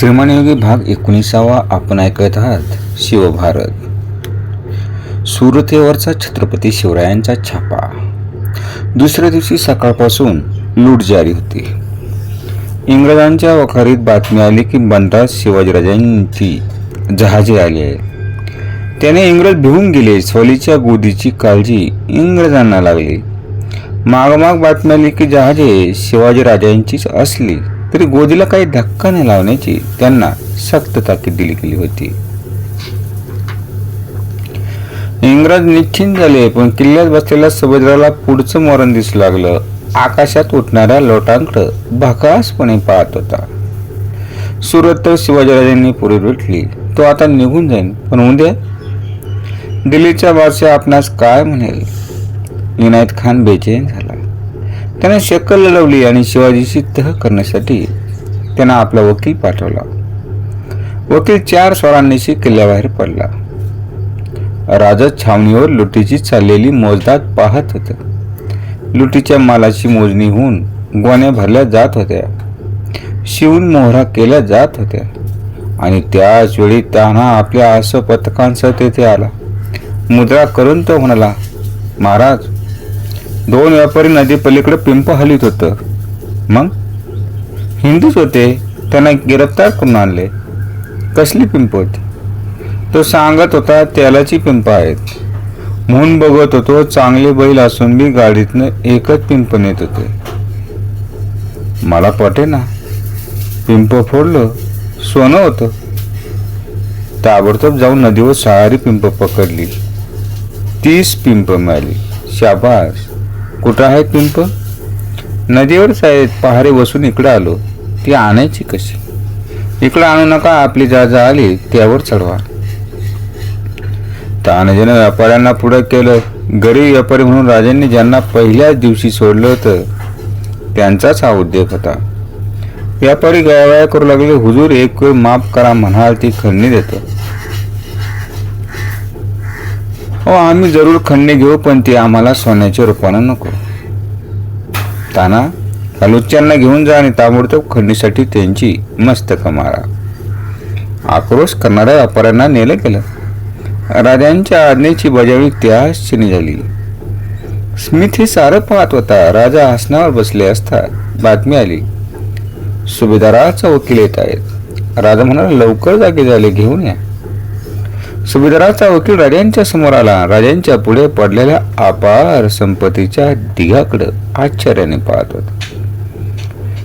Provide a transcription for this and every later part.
श्रीमानयोगी भाग एकोणीसावा आपण ऐकत आहात. शिवभारत. सुरतेवरचा छत्रपती शिवरायांचा छापा. दुसऱ्या दिवशी सकाळपासून लूट जारी होती. इंग्रजांच्या वखारीत बातमी आली की बनराज शिवाजीराजांची जहाजे आली आहे त्याने इंग्रज भिवून गेले. स्वलीच्या गोदीची काळजी इंग्रजांना लागली. मागमाग बातमी आली की जहाजे शिवाजीराजांचीच असली. तरी गोदीला काही धक्का नाही लावण्याची त्यांना सक्त ताकीद दिली गेली होती. इंग्रज निश्चिंत झाले पण किल्ल्यात बसलेल्या समुद्राला पुढचं मरण दिसू लागलं. आकाशात उठणाऱ्या लोटांकडं भकासपणे पाहत होता. सुरत तर शिवाजीराजांनी पुढे भेटली. तो आता निघून जाईल पण उद्या दिल्लीच्या बादशाह आपणास काय म्हणेल? इनायत खान बेचैन झाला. त्याने शक्कल लढवली आणि शिवाजीशी तह करण्यासाठी त्यानं आपला वकील पाठवला. वकील चार स्वरांनीशी किल्ल्याबाहेर पडला. राजा छावणीवर लुटीची चाललेली मोजदाद पाहत होत. लुटीच्या मालाची मोजणी होऊन गोण्या भरल्या जात होत्या. शिवून मोहरा केल्या जात होत्या. आणि त्याच वेळी तान्हा आपल्या आस पथकांसह तेथे आला. मुद्रा करून तो म्हणाला महाराज दोन व्यापारी नदी पलीकडे पिंप हलित होतं. मग? हिंदूच होते. त्यांना गिरफ्तार करून आणले. कसली पिंप होती? तो सांगत होता तेलाची पिंप आहेत. म्हणून बघत होतो चांगले बैल असून बी गाडीतनं एकच पिंप नेत होते. मला पटे ना. पिंप फोडलं सोनं होतं. ताबडतोब जाऊन नदीवर सहारी पिंप पकडली. तीस पिंप मिळाली. शाबास. कुठं आहेत पिंप नदीवरच आहेत पहारे बसून इकडं आलो. ती आणायची कशी? इकडं आणू नका आपली जाजा आली त्यावर चढवा. तानाजीनं व्यापाऱ्यांना पुढं केलं. गरीब व्यापारी म्हणून राजांनी ज्यांना पहिल्याच दिवशी सोडलं होतं त्यांचाच हा उद्योग होता. व्यापारी गयावया करू लागले हुजूर एक वेळ माफ करा म्हणाल ती खंडणी देतो. हो आम्ही जरूर खंडणी घेऊ पण ती आम्हाला सोन्याच्या रूपानं नको. ताना खालुच्यांना घेऊन जा आणि ताबडतोब खंडणीसाठी त्यांची मस्त मारा. आक्रोश करणाऱ्या व्यापाऱ्यांना नेलं गेलं. राजांच्या आज्ञेची बजावणी त्याच क्षणी झाली. स्मिथ हे सारं पाहत होता. राजा आसनावर बसले असता बातमी आली. सुभेदाराचा वकील येत आहेत. राजा म्हणाला लवकर जागे झाले घेऊन या. सुभेदाराचा वकील राजांच्या समोर आला. राजांच्या पुढे पडलेल्या अपार संपत्तीच्या ढिगाकडे आश्चर्याने पाहत होता.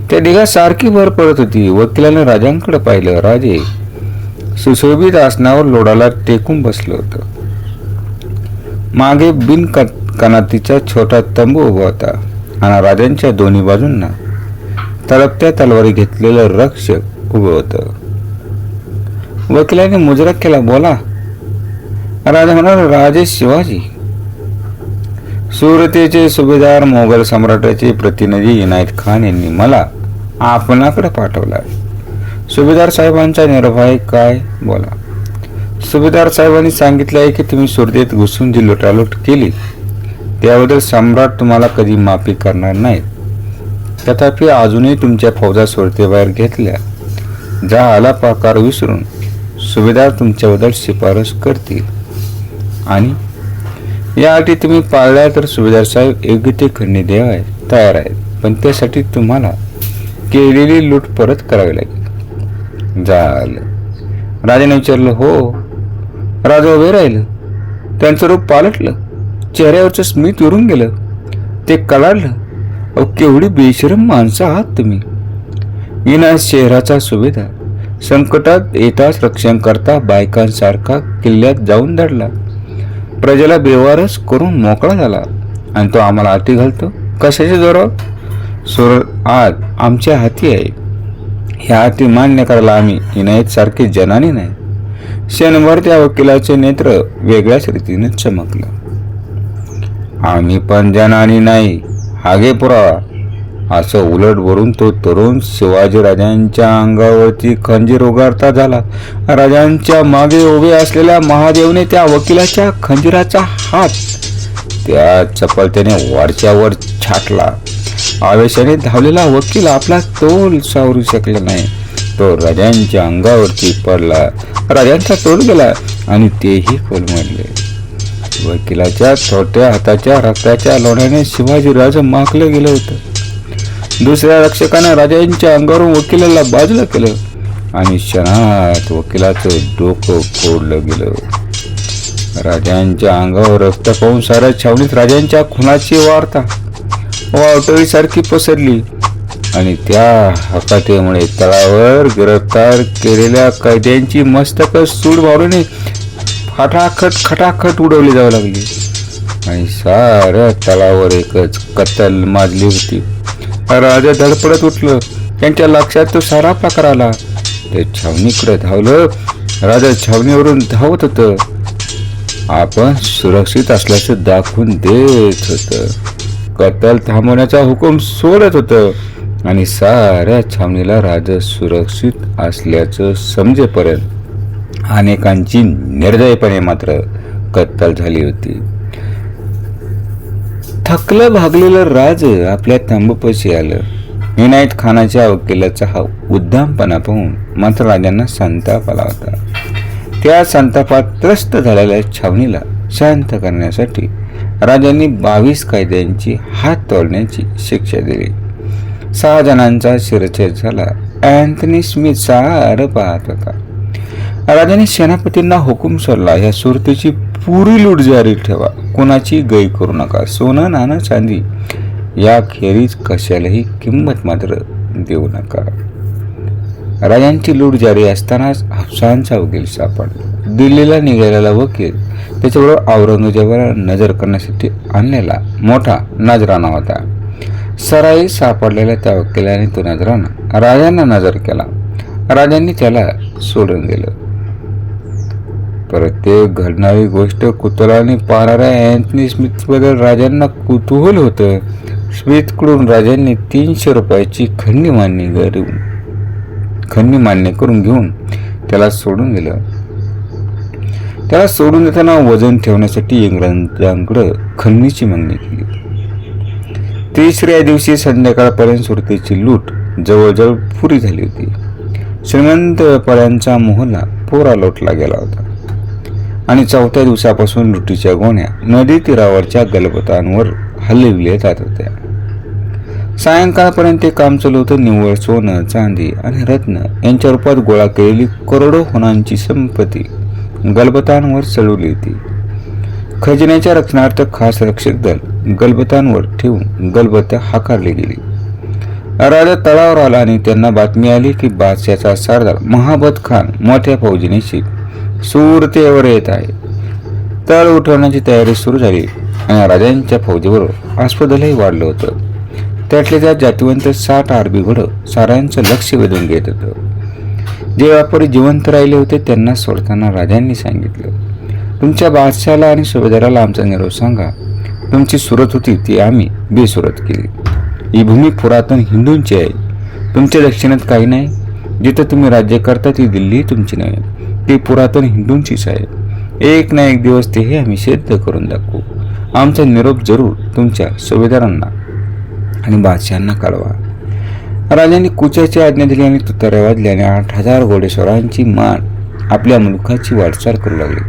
त्या ढिगा सारखी भर पडत होती. वकिलाने राजांकडे पाहिलं. राजे सुशोभित आसनावर लोडाला टेकून बसलं होतं. मागे बिन कनातीचा छोटा तंबू उभा होता आणि राजांच्या दोन्ही बाजूंना तळपत्या तलवारी घेतलेलं रक्षक उभं होतं. वकिलाने मुजरा केला बोला राजा म्हणाला राजे शिवाजी सुरतेचे सुभेदार मोगल सम्राटाचे प्रतिनिधी इनायत खान यांनी मला आपणाकडे पाठवला सुभेदार साहेबांचा निर्भय काय? बोला. सुभेदार साहेबांनी सांगितलं आहे की तुम्ही सुरतेत घुसून जी लुटालूट केली त्याबद्दल सम्राट तुम्हाला कधी माफी करणार नाहीत. तथापि अजूनही तुमच्या फौजा सुरतेबाहेर घेतल्या. ज्या आला प्रकार विसरून सुभेदार तुमच्याबद्दल शिफारस करतील. आणि या अटी तुम्ही पाळल्या तर सुभेदार साहेब योग्य ते खंडणी द्यावाय तयार आहेत. पण त्यासाठी तुम्हाला केलेली लूट परत करावी लागेल. झालं. राजाने विचारलं हो राजा उभे राहिलं. त्यांचं रूप पालटलं. चेहऱ्यावरचं स्मित उरून गेलं. ते कलाडलं. अहो केवढी बेशरम माणसं आहात तुम्ही. विना शहराचा सुभेदार. संकटात येताच रक्षण करता बायकांसारखा किल्ल्यात जाऊन धडला. प्रजेला बेवारच करून मोकळा झाला आणि तो आम्हाला हाती घालतो. कशाच्या जोरावर सुर आज आमच्या हाती आहे. ह्या हाती मान्य करायला आम्ही इनायत सारखे जनाने नाही. क्षणभर त्या वकिलाचे नेत्र वेगळ्याच रीतीने चमकलं. आम्ही पण जनानी नाही. हागे पुरावा. असं उलट भरून तो तरुण शिवाजीराजांच्या अंगावरती खंजीर उगारता झाला. राजांच्या मागे उभे असलेल्या महादेवने त्या वकिलाच्या खंजीराचा हात त्या चपलतेने वरच्यावर छाटला. आवेशाने धावलेला वकील आपला तोल सावरू शकला नाही. तो राजांच्या अंगावरती पडला. राजांचा तोड गेला आणि तेही कोलमडले. वकिलाच्या छोट्या हाताच्या रक्ताच्या लोण्याने शिवाजीराज माखलं गेलं होतं. दुसऱ्या रक्षकाने राजांच्या अंगावरून वकिलाला बाजूला केलं आणि क्षणात वकिलाचं डोकं फोडलं गेलं. राजांच्या अंगावर रक्त पाहून साऱ्या छावणीत राजांच्या खुनाची वार्ता वावटळीसारखी पसरली. आणि त्या हकातेमुळे तळावर गिरफ्तार केलेल्या कैद्यांची मस्तक सूड मारून खटाखट खटाखट उडवली जावं लागली. आणि साऱ्या तळावर एकच कत्तल माजली होती. राजा धडपडत उठलं. त्यांच्या लक्षात तो सारा प्रकार आला. ते छावणीकडे धावलं. राजा छावणीवरून धावत होतं. आपण सुरक्षित असल्याचं दाखवून देत होत. कत्तल थांबवण्याचा हुकूम सोडत होतं. आणि साऱ्या छावणीला राजा सुरक्षित असल्याचं समजेपर्यंत अनेकांची निर्दयपणे मात्र कत्तल झाली होती. थकलं भागलेलं राज आपल्या तंबूपाशी आलं. इनायत खानाच्या वकिलाचा हा उद्दामपणा पाहून मात्र राजांना संताप आला होता. त्या संतापात त्रस्त झालेल्या छावणीला शांत करण्यासाठी राजांनी बावीस कायद्यांची हात तोडण्याची शिक्षा दिली. सहा जणांचा शिरछेद झाला. अँथनी स्मिथचा सारं पाहत होता. राजाने सेनापतींना हुकूम सरला या सुरतेची पुरी लूट जारी ठेवा. कोणाची गै करू नका. सोनं नाणं चांदी या खेरीज कशालाही किंमत मात्र देऊ नका. राजांची लूट जारी असतानाच हाफसांचा वकील सापडला दिल्लीला निघालेला वकील. त्याच्याबरोबर औरंगजेबाला नजर करण्यासाठी आणलेला मोठा नजराणा होता. सराई सापडलेल्या त्या वकिलाने तो नजराना राजांना नजर केला. राजांनी त्याला सोडून दिलं. प्रत्येक घडणारी गोष्ट कुतूहलाने पाहणाऱ्या अँथनी स्मिथबद्दल राजांना कुतूहल होतं. स्मिथकडून राजांनी तीनशे रुपयाची खंडी मान्य करून खंडी मान्य करून घेऊन त्याला सोडून दिलं. त्याला सोडून देताना वजन ठेवण्यासाठी इंग्रजांकडं खंडीची मागणी केली. तिसऱ्या दिवशी संध्याकाळपर्यंत सुरतेची लूट जवळजवळ पुरी झाली होती. श्रीमंत व्यापाऱ्यांचा मोहला पोरा लोटला गेला होता. आणि चौथ्या दिवसापासून लुटीच्या गोण्या नदी तीरावरच्या गलबतांवर हलविल्या जात होत्या. सायंकाळपर्यंत ते काम चालू होतं. निव्वळ सोनं चांदी आणि रत्न यांच्या रूपात गोळा केलेली करोडो होणांची संपत्ती गलबतांवर चढवली होती. खजिन्याच्या रक्षणार्थ खास रक्षक दल गलबतांवर ठेवून गलबत हाकारली गेली. राजा तळावर आला आणि त्यांना बातमी आली की बादशाचा सरदार महाबत खान मोठ्या फौजीनेशी सुरतेवर येत आहे. तळ उठवण्याची तयारी सुरू झाली आणि राजांच्या फौजीबरोबर आस्पदलही वाढलं होतं. त्यातले त्या जातिवंत साठ आरबी घोडं साऱ्यांचं लक्ष वेधून घेत होतं. जे व्यापारी जिवंत राहिले होते त्यांना सोडताना राजांनी सांगितलं तुमच्या बादशाला आणि सुभेदाराला आमचा निरोप सांगा. तुमची सुरत होती ती आम्ही बेसुरत केली. ही भूमी पुरातन हिंदूंची आहे. तुमच्या दक्षिणेत काही नाही. जिथं तुम्ही राज्य करता ती दिल्ली तुमची नाही. ती पुरातन हिंदूंचीच आहे एक ना एक दिवस ते हे आम्ही सिद्ध करून दाखवू. आमचा निरोप जरूर तुमच्या सुभेदारांना आणि बादशहांना कळवा राजांनी कुचाची आज्ञा दिली आणि तुतारे वाजले आणि आठ हजार घोडेस्वरांची मान आपल्या मुलखाची वाटचाल करू लागली.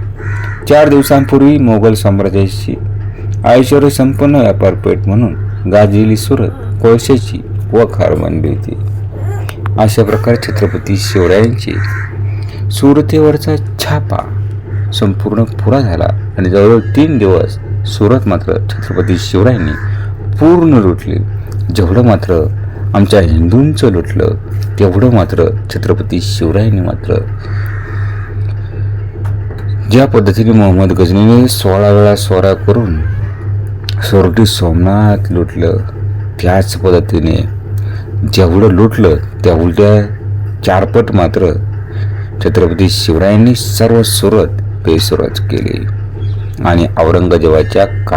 चार दिवसांपूर्वी मोगल साम्राज्याची ऐश्वर्य संपन्न व्यापारपेठ म्हणून गाजलेली सुरत कोळशाची वखार बनली होती. अशा प्रकारे छत्रपती शिवरायांची सुरतेवरचा छापा संपूर्ण पुरा झाला आणि जवळजवळ तीन दिवस सुरत मात्र छत्रपती शिवरायांनी पूर्ण लुटली. जेवढं मात्र आमच्या हिंदूंचं लुटलं तेवढं मात्र छत्रपती शिवरायांनी मात्र ज्या पद्धतीने मोहम्मद गजनीने सोळा वेळा सोरा करून सोरटी सोमनाथ लुटलं त्याच पद्धतीने जेवढं लुटलं त्या उलट्या चारपट मात्र छत्रपती शिवरायांनी सर्व सुरत बेसुरत केले. आणि औरंगजेबाच्या का